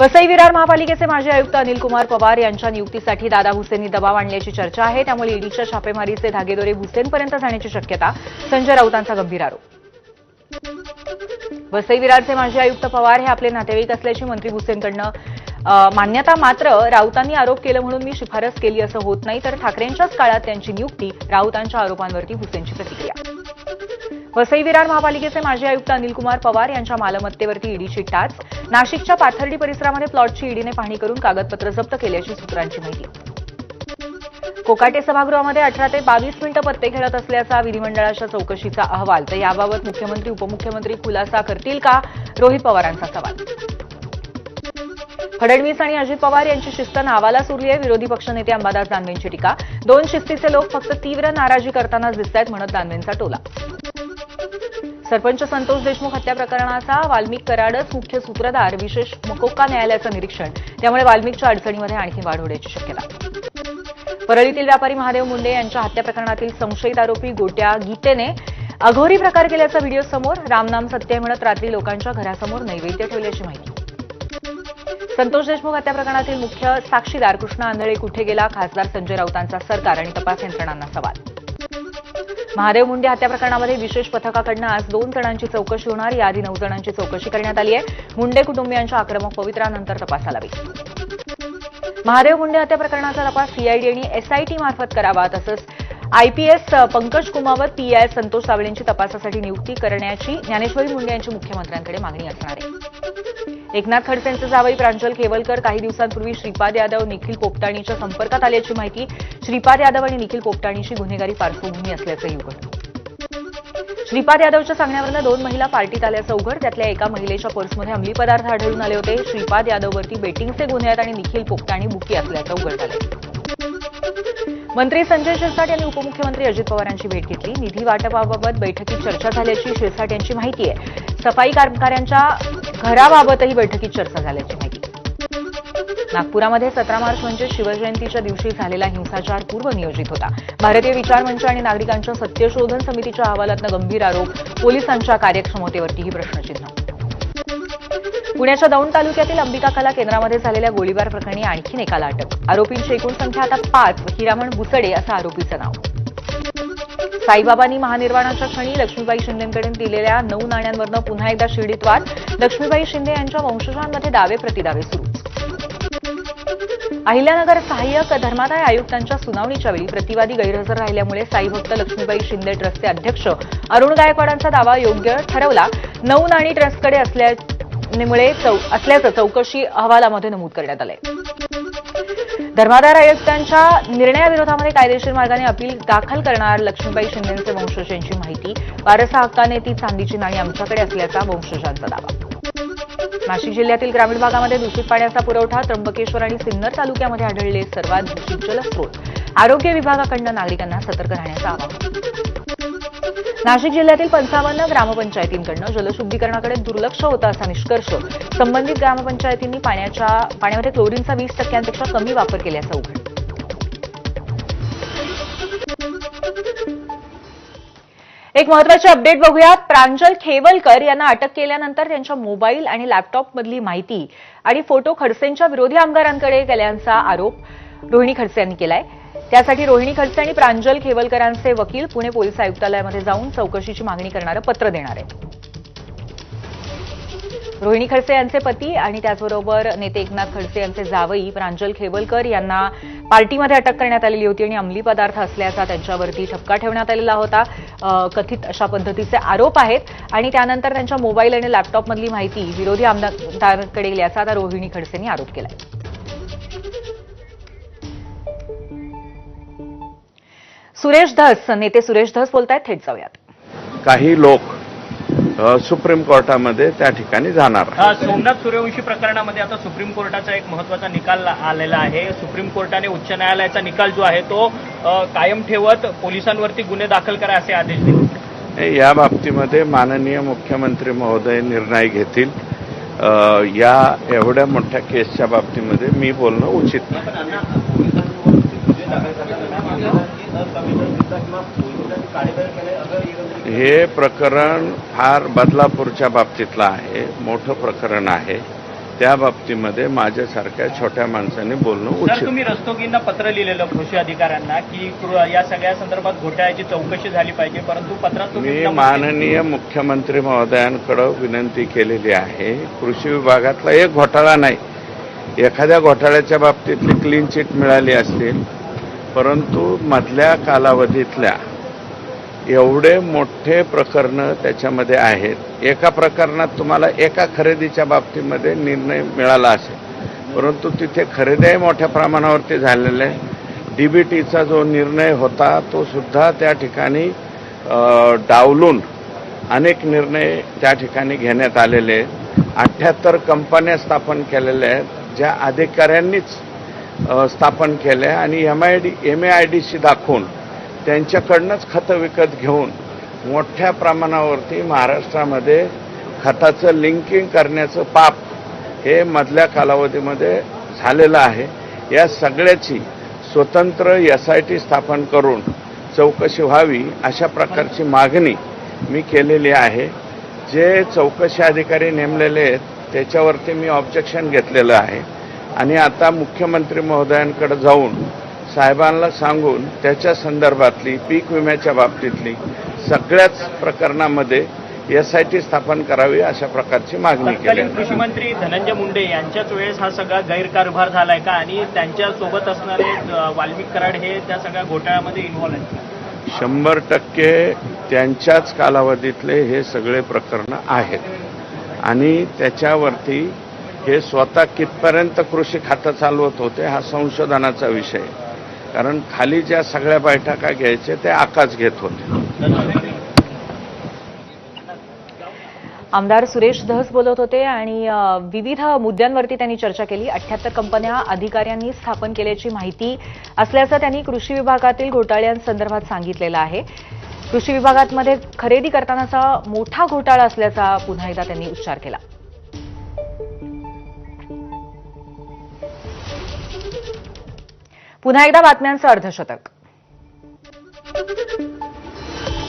वसई विरार महापालिकेचे माजी आयुक्त अनिल कुमार पवार यांच्या नियुक्तीसाठी दादा भुसेंनी दबाव आणल्याची चर्चा आहे. त्यामुळे ईडीच्या छापेमारीचे धागेदोरे भुसेनपर्यंत जाण्याची शक्यता. संजय राऊतांचा गंभीर आरोप. वसई विरारचे माजी आयुक्त पवार हे आपले नातेवाईक असल्याची मंत्री भुसेंकडनं मान्यता मात्र राऊतांनी आरोप केलं म्हणून मी शिफारस केली असं होत नाही. तर ठाकरेंच्याच काळात त्यांची नियुक्ती राऊतांच्या आरोपांवरती भुसेनची प्रतिक्रिया. वसई विरार महापालिकेचे माजी आयुक्त अनिलकुमार पवार यांच्या मालमत्तेवरती ईडीची टाच. नाशिकच्या पाथर्डी परिसरामध्ये प्लॉटची ईडीने पाहणी करून कागदपत्र जप्त केल्याची सूत्रांची माहिती. कोकाटे सभागृहामध्ये अठरा ते बावीस मिनिटं पत्ते खेळत असल्याचा विधिमंडळाच्या चौकशीचा अहवाल. तर याबाबत मुख्यमंत्री उपमुख्यमंत्री खुलासा करतील का? रोहित पवारांचा सवाल. फडणवीस आणि अजित पवार यांची शिस्त नावाला सुरली आहे. विरोधी पक्षनेते अंबादास दानवेंची टीका. दोन शिस्तीचे लोक फक्त तीव्र नाराजी करतानाच दिसत आहेत म्हणत दानवेंचा टोला. सरपंच संतोष देशमुख हत्या प्रकरणाचा वाल्मिक कराडच मुख्य सूत्रधार विशेष मकोका न्यायालयाचं निरीक्षण. त्यामुळे वाल्मिकच्या अडचणीमध्ये आणखी वाढ होण्याची शक्यता. परळीतील व्यापारी महादेव मुंडे यांच्या हत्या प्रकरणातील संशयित आरोपी गोट्या गीतेने अघोरी प्रकार केल्याचा व्हिडिओ समोर रामनाम सत्य म्हणत रात्री लोकांच्या घरासमोर नैवेद्य ठेवल्याची माहिती. संतोष देशमुख हत्या प्रकरणातील मुख्य साक्षीदार कृष्ण आंधळे कुठे गेला? खासदार संजय राऊतांचा सरकार आणि तपास यंत्रणांना सवाल. महादेव मुंडे हत्या प्रकरणामध्ये विशेष पथकाकडनं आज दोन जणांची चौकशी होणार. याआधी नऊ जणांची चौकशी करण्यात आली आहे. मुंडे कुटुंबियांच्या आक्रमक पवित्रानंतर तपासाला लावी महादेव मुंडे हत्या प्रकरणाचा तपास सीआयडी आणि एसआयटी मार्फत करावा तसंच आयपीएस पंकज कुमावत पीआय संतोष सावळेंची तपासासाठी नियुक्ती करण्याची ज्ञानेश्वरी मुंडे यांची मुख्यमंत्र्यांकडे मागणी असणार आहे. एकनाथ खडसेंचे जावई प्रांजल केवलकर काही दिवसांपूर्वी श्रीपाद यादव निखिल पोपटाणीच्या संपर्कात आल्याची माहिती श्रीपाद यादव आणि निखिल पोपटाणीशी गुन्हेगारी पार्श्वभूमी असल्याचंही उघड. श्रीपाद यादवच्या सांगण्यावरनं दोन महिला पार्टीत आल्याचं उघड त्यातल्या एका महिलेच्या पर्समध्ये अंमली पदार्थ आढळून आले होते. श्रीपाद यादववरती बेटिंगचे गुन्हे आहेत आणि निखिल पोपटाणी बुकी असल्याचं उघड झालंय. मंत्री संजय शिरसाट यांनी उपमुख्यमंत्री अजित पवारांची भेट घेतली. निधी वाटपाबाबत बैठकीत चर्चा झाल्याची शिरसाट यांची माहिती आहे. सफाई कर्मचाऱ्यांच्या घराबाबतही बैठकीत चर्चा झाल्याची माहिती. नागपुरामध्ये सतरा मार्च म्हणजे शिवजयंतीच्या दिवशी झालेला हिंसाचार पूर्वनियोजित होता. भारतीय विचार मंच आणि नागरिकांच्या सत्यशोधन समितीच्या अहवालातनं गंभीर आरोप पोलिसांच्या कार्यक्षमतेवरतीही प्रश्नचिन्ह. पुण्याच्या दौंड तालुक्यातील अंबिका कला केंद्रामध्ये झालेल्या गोळीबार प्रकरणी आणखीन एकाला अटक. आरोपींची एकूण संख्या आता पाच हिरामण बुसडे असं आरोपीचं नाव. साईबाबांनी महानिर्वाणाच्या क्षणी लक्ष्मीबाई शिंदेकडे दिलेल्या नऊ नाण्यांवरनं पुन्हा एकदा शिर्डीत वाद लक्ष्मीबाई शिंदे यांच्या वंशजांमध्ये दावे प्रतिदावे सुरू. अहिल्यानगर सहाय्यक धर्मादाय आयुक्तांच्या सुनावणीच्या वेळी प्रतिवादी गैरहजर राहिल्यामुळे साईभक्त लक्ष्मीबाई शिंदे ट्रस्टचे अध्यक्ष अरुण गायकवाडांचा दावा योग्य ठरवला. नऊ नाणी ट्रस्टकडे असल्या चौ- असल्याचं चौकशी अहवालामध्ये नमूद करण्यात आलंय. धर्मादार आयुक्तांच्या निर्णयाविरोधामध्ये कायदेशीर मार्गाने अपील दाखल करणार लक्ष्मीबाई शिंदेचे वंशज यांची माहिती. वारसा हक्काने ती चांदीची नाणी आमच्याकडे असल्याचा वंशजांचा दावा. नाशिक जिल्ह्यातील ग्रामीण भागामध्ये दूषित पाण्याचा पुरवठा त्र्यंबकेश्वर आणि सिन्नर तालुक्यामध्ये आढळले सर्वात दूषित जलस्रोत आरोग्य विभागाकडनं नागरिकांना सतर्क राहण्याचं आवाहन. नाशिक जिल्ह्यातील पंचावन्न ग्रामपंचायतींकडनं जलशुद्धीकरणाकडे दुर्लक्ष होतं असा निष्कर्ष संबंधित ग्रामपंचायतींनी पाण्याच्या पाण्यामध्ये क्लोरीनचा वीस टक्क्यांपेक्षा कमी वापर केल्याचं उघड. एक महत्वाची अपडेट बघूयात. प्रांजल खेवलकर यांना अटक केल्यानंतर त्यांच्या मोबाईल आणि लॅपटॉपमधली माहिती आणि फोटो खडसेंच्या विरोधी आमदारांकडे गेल्याचा आरोप रोहिणी खडसे यांनी केलाय. त्यासाठी रोहिणी खडसे आणि प्रांजल खेवलकरांचे वकील पुणे पोलीस आयुक्तालयामध्ये जाऊन चौकशीची मागणी करणारं पत्र देणार आहे रोहिणी खडसे यांचे पती आणि त्याचबरोबर नेते एकनाथ खडसे यांचे जावई प्रांजल खेवलकर यांना पार्टीमध्ये अटक करण्यात आलेली होती आणि अंमली पदार्थ असल्याचा त्यांच्यावरती ठपका ठेवण्यात आलेला होता. कथित अशा पद्धतीचे आरोप आहेत आणि त्यानंतर त्यांच्या मोबाईल आणि लॅपटॉपमधली माहिती विरोधी आमदारांकडे गेल्याचा आता रोहिणी खडसेंनी आरोप केलाय. सुरेश धस नेते सुरेश धस बोलतायत थेट जाऊयात. काही लोक सुप्रीम कोर्टामध्ये त्या ठिकाणी जाणार सोमनाथ सूर्यवंशी प्रकरणामध्ये आता सुप्रीम कोर्टाचा एक महत्त्वाचा निकाल आलेला आहे. सुप्रीम कोर्टाने उच्च न्यायालयाचा निकाल जो आहे तो कायम ठेवत पोलिसांवरती गुन्हे दाखल करा असे आदेश दिले. या बाबतीमध्ये माननीय मुख्यमंत्री महोदय निर्णय घेतील. या एवढ्या मोठ्या केसच्या बाबतीमध्ये मी बोलणं उचित नाही. हे प्रकरण फार बदलापूरच्या बाबतीतलं आहे मोठं प्रकरण आहे. त्या बाबतीमध्ये माझ्यासारख्या छोट्या माणसाने बोलणं उचित. तुम्ही रस्तोगींना पत्र लिहिलेलं कृषी अधिकाऱ्यांना की या सगळ्या संदर्भात घोटाळ्याची चौकशी झाली पाहिजे परंतु पत्रात तुम्ही मी माननीय मुख्यमंत्री महोदयांकडे विनंती केलेली आहे. कृषी विभागातला एक घोटाळा नाही. एखाद्या घोटाळ्याच्या बाबतीतली क्लीन चिट मिळाली असतील परंतु मधल्या कालावधीतल्या एवढे मोठे प्रकरणं त्याच्यामध्ये आहेत. एका प्रकरणात तुम्हाला एका खरेदीच्या बाबतीमध्ये निर्णय मिळाला असेल. परंतु तिथे खरेदीही मोठ्या प्रमाणावरती झालेल्या आहे. डीबीटीचा जो निर्णय होता तो सुद्धा त्या ठिकाणी डावलून अनेक निर्णय त्या ठिकाणी घेण्यात आलेले आहेत. अठ्ठ्याहत्तर कंपन्या स्थापन केलेल्या आहेत ज्या अधिकाऱ्यांनीच स्थापन केल्या आणि M I D M A I डीशी दाखवून त्यांच्याकडनंच खतं विकत घेऊन मोठ्या प्रमाणावरती महाराष्ट्रामध्ये खताचं लिंकिंग करण्याचं पाप हे मधल्या कालावधीमध्ये झालेलं आहे. या सगळ्याची स्वतंत्र एस आय टी स्थापन करून चौकशी व्हावी अशा प्रकारची मागणी मी केलेली आहे. जे चौकशी अधिकारी नेमलेले आहेत त्याच्यावरती मी ऑब्जेक्शन घेतलेलं आहे. आणि आता मुख्यमंत्री महोदयांकडे जाऊन साहेबांना सांगून त्याच्या संदर्भातली पीक विम्याच्या बाबतीतली सगळ्याच प्रकरणामध्ये एस आय टी स्थापन करावी अशा प्रकारची मागणी केली. कृषी मंत्री धनंजय मुंडे यांच्याच वेळेस हा सगळा गैरकारभार झालाय का? आणि त्यांच्यासोबत असणारे वाल्मिक कराड हे त्या सगळ्या घोटाळ्यामध्ये इन्व्हॉल्व आहेत शंभर टक्के त्यांच्याच कालावधीतले हे सगळे प्रकरण आहेत. आणि त्याच्यावरती हे स्वतः कितपर्यंत कृषी खातं चालवत होते हा संशोधनाचा विषय. कारण खाली ज्या सगळ्या बैठका घ्यायचे ते आकाश घेत होते. आमदार सुरेश धस बोलत होते आणि विविध मुद्द्यांवरती त्यांनी चर्चा केली. अठ्याहत्तर कंपन्या अधिकाऱ्यांनी स्थापन केल्याची माहिती असल्याचं त्यांनी कृषी विभागातील घोटाळ्यांसंदर्भात सांगितलेलं आहे. कृषी विभागामध्ये खरेदी करतानाचा मोठा घोटाळा असल्याचा पुन्हा एकदा त्यांनी उच्चार केला. पुन्हा एकदा बातम्यांचं अर्धशतक.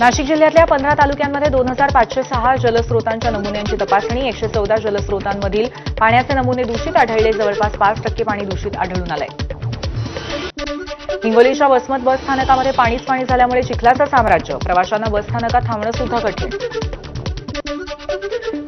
नाशिक जिल्ह्यातल्या पंधरा तालुक्यांमध्ये दोन हजार पाचशे सहा जलस्रोतांच्या नमुन्यांची तपासणी एकशे चौदा जलस्रोतांमधील पाण्याचे नमुने दूषित आढळले जवळपास पाच टक्के पाणी दूषित आढळून आलंय. हिंगोलीच्या वसमत बस स्थानकामध्ये पाणीच पाणी झाल्यामुळे चिखलाचं साम्राज्य प्रवाशांना बसस्थानकात थांबणं सुद्धा कठीण.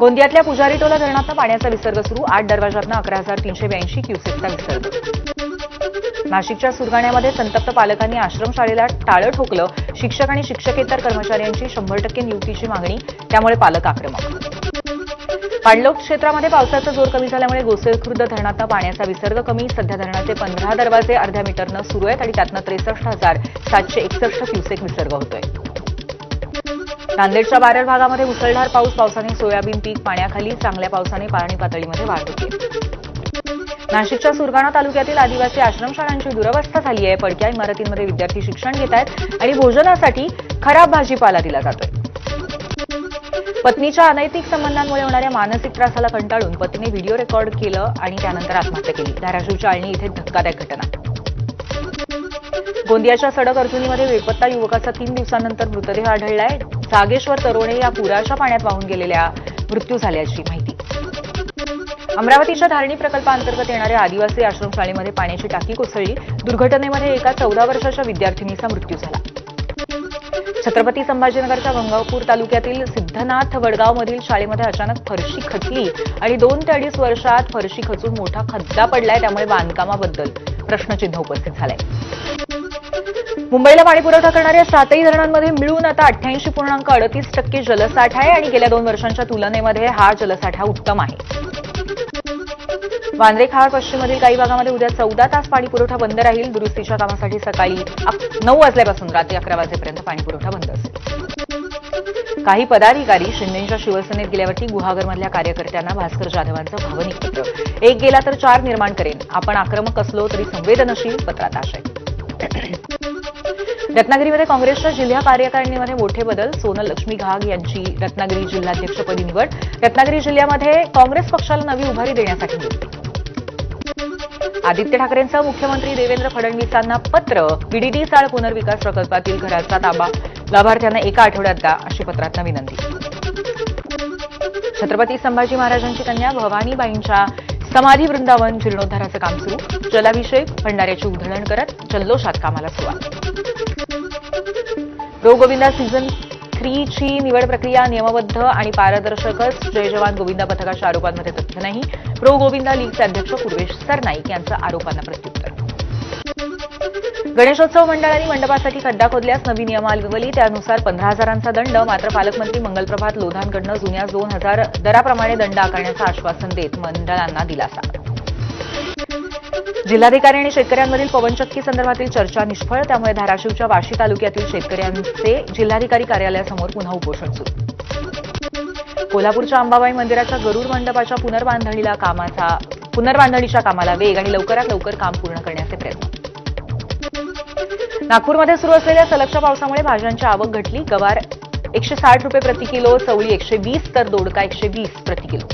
गोंदियातल्या पुजारीटोला धरणातनं पाण्याचा विसर्ग सुरू. आठ दरवाजातनं अकरा हजार तीनशे ब्याऐंशी क्युसेकचा विसर्ग. नाशिकच्या सुरगाण्यामध्ये संतप्त पालकांनी आश्रमशाळेला टाळं ठोकलं. शिक्षक आणि शिक्षकेतर कर्मचाऱ्यांची शंभर टक्के नियुक्तीची मागणी त्यामुळे पालक आक्रमक. पाणलोक क्षेत्रामध्ये पावसाचा जोर कमी झाल्यामुळे गोसेखुर्द धरणातनं पाण्याचा विसर्ग कमी. सध्या धरणाचे पंधरा दरवाजे अर्ध्या मीटरनं सुरू आहेत आणि त्यातनं त्रेसष्ट हजार सातशे एकसष्ट क्युसेक विसर्ग होतोय. नांदेडच्या बारड भागामध्ये मुसळधार पाऊस पावसाने सोयाबीन पीक पाण्याखाली चांगल्या पावसाने पाणी पातळीमध्ये वाढ होती. नाशिकच्या सुरगाणा तालुक्यातील आदिवासी आश्रमशाळांची दुरवस्था झाली आहे. पडक्या इमारतींमध्ये विद्यार्थी शिक्षण घेत आहेत आणि भोजनासाठी खराब भाजीपाला दिला जातोय. पत्नीच्या अनैतिक संबंधांमुळे होणाऱ्या मानसिक त्रासाला कंटाळून पत्नीने व्हिडिओ रेकॉर्ड केलं आणि त्यानंतर आत्महत्या केली. धाराशिवच्या आळणी इथे धक्कादायक घटना. गोंदियाच्या सडक अर्जुनीमध्ये बेपत्ता युवकाचा तीन दिवसानंतर मृतदेह आढळलाय. जागेश्वर तरुणे या पुराच्या पाण्यात वाहून गेलेल्या मृत्यू झाल्याची माहिती. अमरावतीच्या धारणी प्रकल्पाअंतर्गत येणाऱ्या आदिवासी आश्रमशाळेमध्ये पाण्याची टाकी कोसळली. दुर्घटनेमध्ये एका चौदा वर्षाच्या विद्यार्थिनीचा मृत्यू झाला. छत्रपती संभाजीनगरच्या गंगापूर तालुक्यातील सिद्धनाथ वडगावमधील शाळेमध्ये अचानक फरशी खचली आणि दोन ते अडीच वर्षात फरशी खचून मोठा खड्डा पडलाय त्यामुळे बांधकामाबद्दल प्रश्नचिन्ह उपस्थित झालंय. मुंबईला पाणी पुरवठा करणाऱ्या सातही धरणांमध्ये मिळून आता अठ्ठ्याऐंशी पूर्णांक अडतीस टक्के जलसाठा आहे आणि गेल्या दोन वर्षांच्या तुलनेमध्ये हा जलसाठा उत्तम आहे. वांद्रे खार पश्चिममधील काही भागामध्ये उद्या चौदा तास पाणी पुरवठा बंद राहील. दुरुस्तीच्या कामासाठी सकाळी नऊ वाजल्यापासून रात्री अकरा वाजेपर्यंत पाणी पुरवठा बंद असेल. काही पदाधिकारी शिंदेच्या शिवसेनेत गेल्यावरती गुहागरमधल्या कार्यकर्त्यांना भास्कर जाधवांचं भावनिक पत्र. एक गेला तर चार निर्माण करेन. आपण आक्रमक असलो तरी संवेदनशील पत्रात आशय. रत्नागिरीमध्ये काँग्रेसच्या जिल्हा कार्यकारिणीमध्ये मोठे बदल. सोनल लक्ष्मी घाग यांची रत्नागिरी जिल्हाध्यक्षपदी निवड. रत्नागिरी जिल्ह्यामध्ये काँग्रेस पक्षाला नवी उभारी देण्यासाठी नियुक्ती. आदित्य ठाकरेंचं मुख्यमंत्री देवेंद्र फडणवीसांना पत्र. बीडीडी चाळ पुनर्विकास प्रकल्पातील घराचा ताबा. लाभार्थ्यांना एका आठवड्यात द्या अशी पत्रातनं विनंती. छत्रपती संभाजी महाराजांची कन्या भवानीबाईंच्या समाधी वृंदावन जीर्णोद्धाराचं काम सुरू. जलाभिषेक भंडाऱ्याची उधळण करत जल्लोषात कामाला सुरुवात. प्रो गोविंदा सीझन थ्रीची निवड प्रक्रिया नियमबद्ध आणि पारदर्शकच. जय जवान गोविंदा पथकाच्या आरोपांमध्ये तथ्य नाही. प्रो गोविंदा लीगचे अध्यक्ष पूर्वेश सरनाईक यांचं आरोपांना प्रत्युत्तर. गणेशोत्सव मंडळांनी मंडपासाठी खड्डा खोदल्यास नवी नियमावली. त्यानुसार पंधरा हजारांचा दंड. मात्र पालकमंत्री मंगलप्रभात लोधांकडनं जुन्या दोन हजार दराप्रमाणे दंड आकारण्याचं आश्वासन देत मंडळांना दिलासा. जिल्हाधिकारी आणि शेतकऱ्यांमधील पवनचक्की संदर्भातील चर्चा निष्फळ. त्यामुळे धाराशिवच्या वाशी तालुक्यातील शेतकऱ्यांचे जिल्हाधिकारी कार्यालयासमोर पुन्हा उपोषण सुरू. कोल्हापूरच्या अंबाबाई मंदिराच्या गरुड मंडपाच्या पुनर्बांधणीला कामाचा पुनर्बांधणीच्या कामाला वेग आणि लवकरात लवकर काम पूर्ण करण्याचे प्रयत्न. नागपूरमध्ये सुरू असलेल्या सलगच्या पावसामुळे भाज्यांची आवक घटली. गवार एकशे साठ रुपये प्रति किलो चवळी एकशे वीस तर दोडका एकशे वीस प्रति किलो.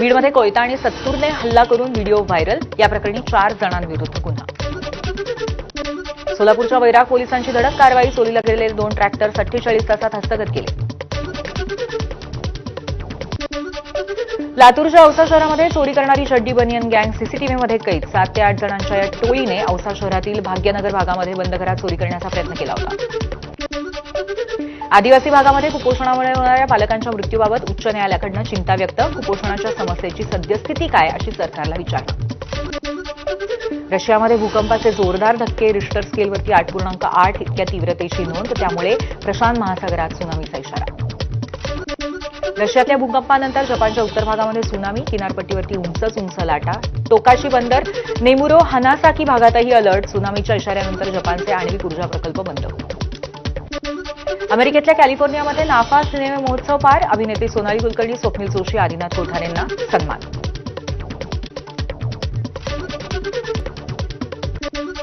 बीडमध्ये कोयता आणि सत्तूरने हल्ला करून व्हिडिओ व्हायरल. या प्रकरणी चार जणांविरुद्ध गुन्हा. सोलापूरच्या वैराग पोलिसांची धडक कारवाई चोरीला गेलेले दोन ट्रॅक्टर सत्तेचाळीस तासात हस्तगत केले. लातूरच्या औसा शहरामध्ये चोरी करणारी चड्डी बनियन गँग सीसीटीव्हीमध्ये कैद. सात ते आठ जणांच्या या टोळीने औसा शहरातील भाग्यनगर भागामध्ये बंद घरात चोरी करण्याचा प्रयत्न केला होता. आदिवासी भागामध्ये कुपोषणामुळे होणाऱ्या पालकांच्या मृत्यूबाबत उच्च न्यायालयाकडनं चिंता व्यक्त. कुपोषणाच्या समस्येची सद्यस्थिती काय अशी सरकारला विचारणा रशियामध्ये भूकंपाचे जोरदार धक्के रिश्टर स्केलवरती आठ पूर्णांक आठ इतक्या तीव्रतेची नोंद त्यामुळे प्रशांत महासागरात सुनामीचा इशारा. रशियातल्या भूकंपानंतर जपानच्या उत्तर भागामध्ये सुनामी किनारपट्टीवरती उंचच उंच लाटा टोकाशी बंदर नेमुरो हनासाकी भागातही अलर्ट सुनामीच्या इशाऱ्यानंतर जपानचे आण्विक ऊर्जा प्रकल्प बंद अमेरिकेतल्या कॅलिफोर्नियामध्ये नाफा सिनेमे महोत्सव पार अभिनेत्री सोनाली कुलकर्णी स्वप्नील जोशी आदिनाथ कोठारेंना सन्मान.